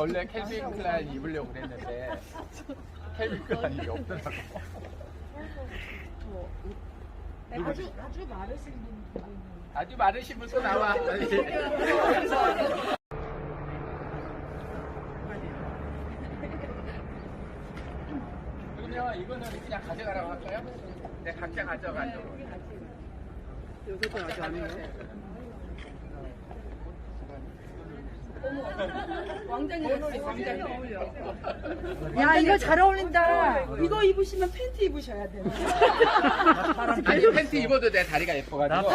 원래 캘빈 클라인 입으려고 그랬는데 캘빈 클라인이 없더라고. 아주 아주 마르신 분. 아주 마르신 분또 나와. 그러면 이거는 그냥 가져가라고 할까요? 네, 각자 가져가죠. 여기서 아직 안 해요. 야 이거 잘 어울린다. 이거 입으시면 팬티 입으셔야 돼. 아니 팬티 입어도 돼 다리가 예뻐가지고.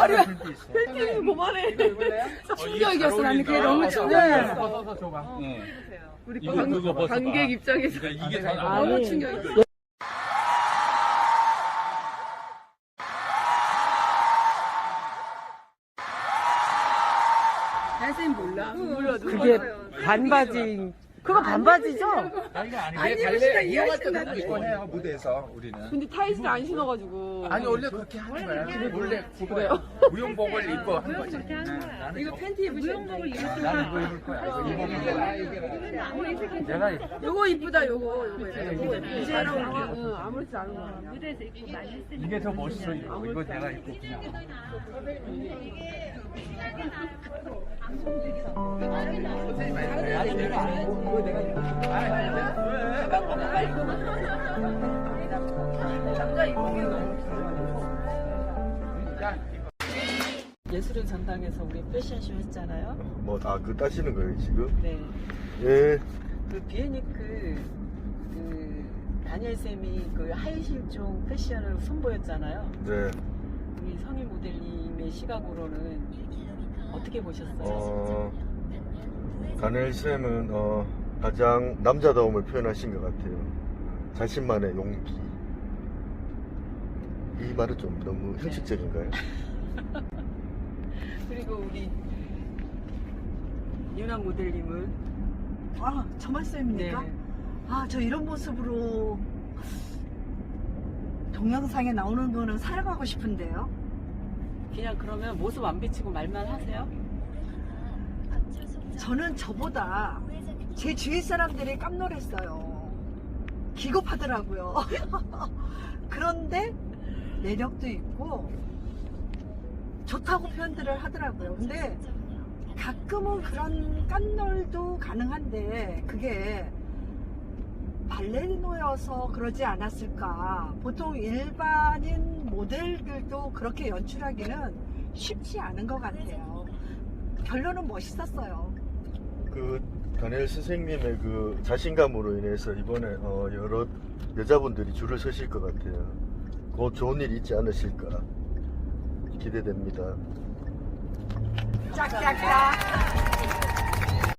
팬티 입으면 그만해. 이거 입을래요? 충격이었어 나는 그게 너무 네. 충격이야. 벗어서 줘봐. 우리 이거 관, 그거 벗어봐. 관객 입장에서 그러니까 이게 더 너무. 충격이었어. 그게 반바지 그거 반바지죠? 아니 달래 이용할 때도 입고 해요 무대에서 우리는. 근데 타이즈를 안 신어가지고. 아니 원래 그렇게 하는 거야. 원래 그거요. 무용복을 입고 한 거지. 이거 팬티 돼. 나는 이거 입을 거야. 이거 입어라 이게. 내가 요거 이쁘다 요거 요거 이쁘다. 이제는 응, 아무렇지 않은 거야. 이게 더 멋있어 이거. 이거 내가 입고 그냥. 입고 이거 내가 입고. 자, 예술의 전당에서 우리 패션쇼 했잖아요. 뭐, 아, 그 따시는 거예요, 지금? 네. 예. 그 비에니크 그 다니엘 쌤이 그 하이실종 패션을 선보였잖아요. 네. 우리 성희 모델님의 시각으로는 어떻게 보셨어요? 어, 다니엘 쌤은, 어, 가장 남자다움을 표현하신 것 같아요. 자신만의 용기. 이 말은 좀 너무 형식적인가요? 그리고 우리 유나 모델님은 아 저 말씀입니까? 네. 아저 이런 모습으로 동영상에 나오는 거는 사용하고 싶은데요. 그냥 그러면 모습 안 비치고 말만 하세요? 저는 저보다 제 주위 사람들이 깜놀했어요. 기겁하더라고요. 그런데 매력도 있고 좋다고 표현들을 하더라고요. 근데 가끔은 그런 깜놀도 가능한데 그게 발레리노여서 그러지 않았을까. 보통 일반인 모델들도 그렇게 연출하기는 쉽지 않은 것 같아요. 결론은 멋있었어요. 그, 다니엘 선생님의 그 자신감으로 인해서 이번에, 어, 여러 여자분들이 줄을 서실 것 같아요. 곧 좋은 일 있지 않으실까. 기대됩니다.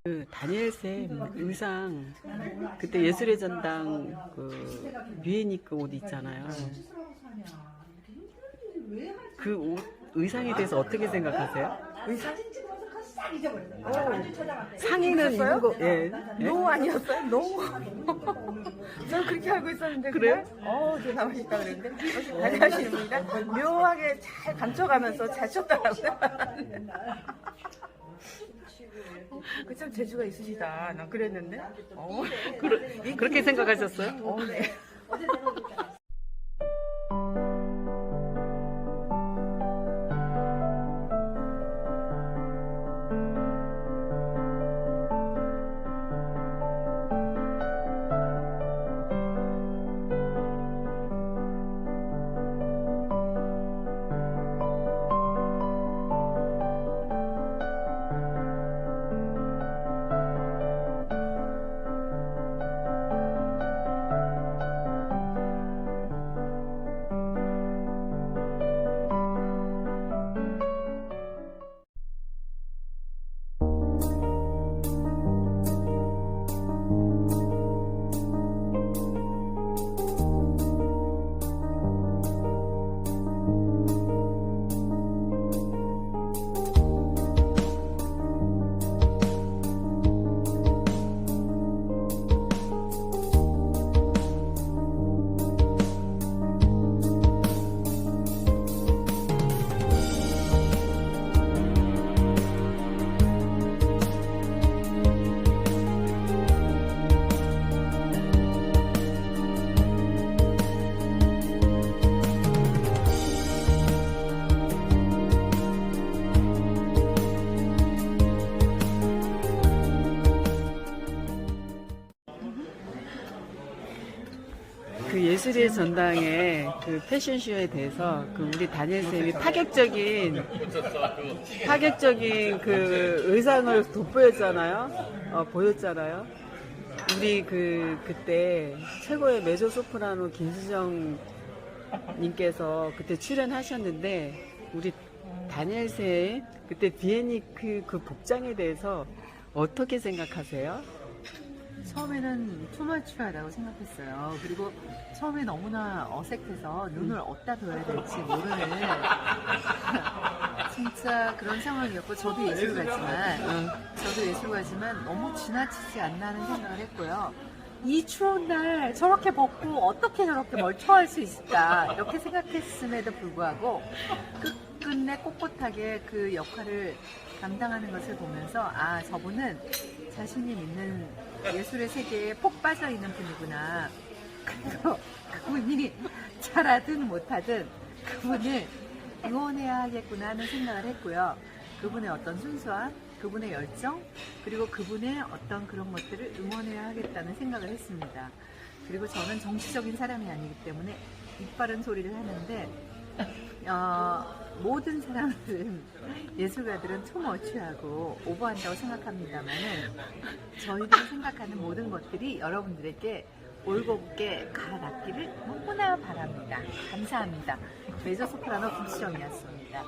그 다니엘 쌤 의상 그때 예술의 전당 그 비에니크 옷 있잖아요. 그 옷 의상에 대해서 어떻게 생각하세요? 상의는 입은 거, 예. 예? 노 아니었어요? 노? 저는 그렇게 알고 있었는데 그래요? 어, 되게 나오시다 그랬는데 다니하시는 분이라 묘하게 잘 감춰가면서 잘 쳤더라고요. 그 참 재주가 있으시다. 난 그랬는데. 어. 그러, 그렇게 생각하셨어요? 어, 네. 그 예술의 전당의 그 패션쇼에 대해서 그 우리 다니엘 쌤이 파격적인 파격적인 그 의상을 돋보였잖아요. 어, 보였잖아요. 우리 그 그때 최고의 메조 소프라노 김수정 님께서 그때 출연하셨는데 우리 다니엘 쌤 그때 비에니크 그 복장에 대해서 어떻게 생각하세요? 처음에는 투머치하다고 생각했어요. 그리고 처음에 너무나 어색해서 눈을 어디다 둬야 될지 모르는 진짜 그런 상황이었고 저도 예술가지만 저도 예술가지만 너무 지나치지 않나 하는 생각을 했고요. 이 추운 날 저렇게 벗고 어떻게 저렇게 멀쩡할 수 있을까 이렇게 생각했음에도 불구하고 끝끝내 꼿꼿하게 그 역할을 감당하는 것을 보면서 아 저분은 자신이 믿는 예술의 세계에 폭 빠져 있는 분이구나 그리고 그분이 잘하든 못하든 그분을 응원해야 하겠구나 하는 생각을 했고요 그분의 어떤 순수함 그분의 열정 그리고 그분의 어떤 그런 것들을 응원해야 하겠다는 생각을 했습니다. 그리고 저는 정치적인 사람이 아니기 때문에 이빠른 소리를 하는데 어, 모든 사람들은 예술가들은 투머치하고 오버한다고 생각합니다만은 저희들이 생각하는 모든 것들이 여러분들에게 올곧게 가닿기를 너무나 바랍니다. 감사합니다. 메저 소프라노 김수정이었습니다.